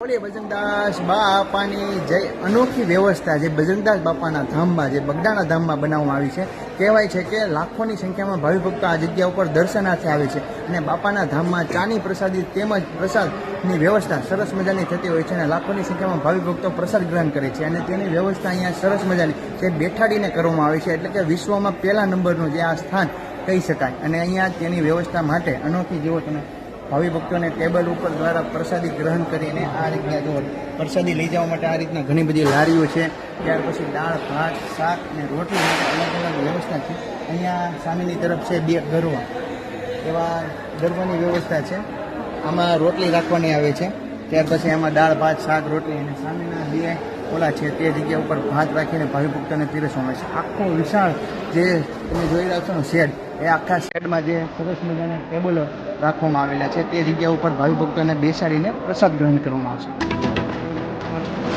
બોલીએ, બજરંગદાસ બાપાની જે અનોખી વ્યવસ્થા જે બજરંગદાસ બાપાના ધામમાં, જે બગદાણા ધામમાં બનાવવામાં આવી છે, કહેવાય છે કે લાખોની સંખ્યામાં ભાવિ ભક્તો આ જગ્યા ઉપર દર્શનાર્થે આવે છે અને બાપાના ધામમાં ચાની પ્રસાદી તેમજ પ્રસાદની વ્યવસ્થા સરસ મજાની થતી હોય છે અને લાખોની સંખ્યામાં ભાવિ ભક્તો પ્રસાદ ગ્રહણ કરે છે અને તેની વ્યવસ્થા અહીંયા સરસ મજાની જે બેઠાડીને કરવામાં આવે છે, એટલે કે વિશ્વમાં પહેલા નંબરનું જે આ સ્થાન કહી શકાય. અને અહીંયા તેની વ્યવસ્થા માટે અનોખી, જેવો તમે ભાવિ ભક્તોને ટેબલ ઉપર દ્વારા પ્રસાદી ગ્રહણ કરીને આ રીતના જો પ્રસાદી લઈ જવા માટે આ રીતના ઘણી બધી લારીઓ છે. ત્યાર પછી દાળ, ભાત, શાક અને રોટલી માટે અલગ અલગ વ્યવસ્થા છે. અહીંયા સામેની તરફ છે બે ગરવા. એવા ગરવાની વ્યવસ્થા છે. આમાં રોટલી રાખવાની આવે છે. ત્યાર પછી એમાં દાળ, ભાત, શાક, રોટલી અને સામેના બે ઓલા છે તે જગ્યા ઉપર ભાત રાખીને ભાવિભક્તોને પીરસવામાં આવે છે. આખો વિશાળ જે તમે જોઈ રહ્યા છો ને શેડ એ આખા શેડમાં જે સરસ મજાના ટેબલો રાખવામાં આવેલા છે. તે જગ્યા ઉપર ભાવિ ભક્તોને બેસાડીને પ્રસાદ ગ્રહણ કરવામાં આવશે.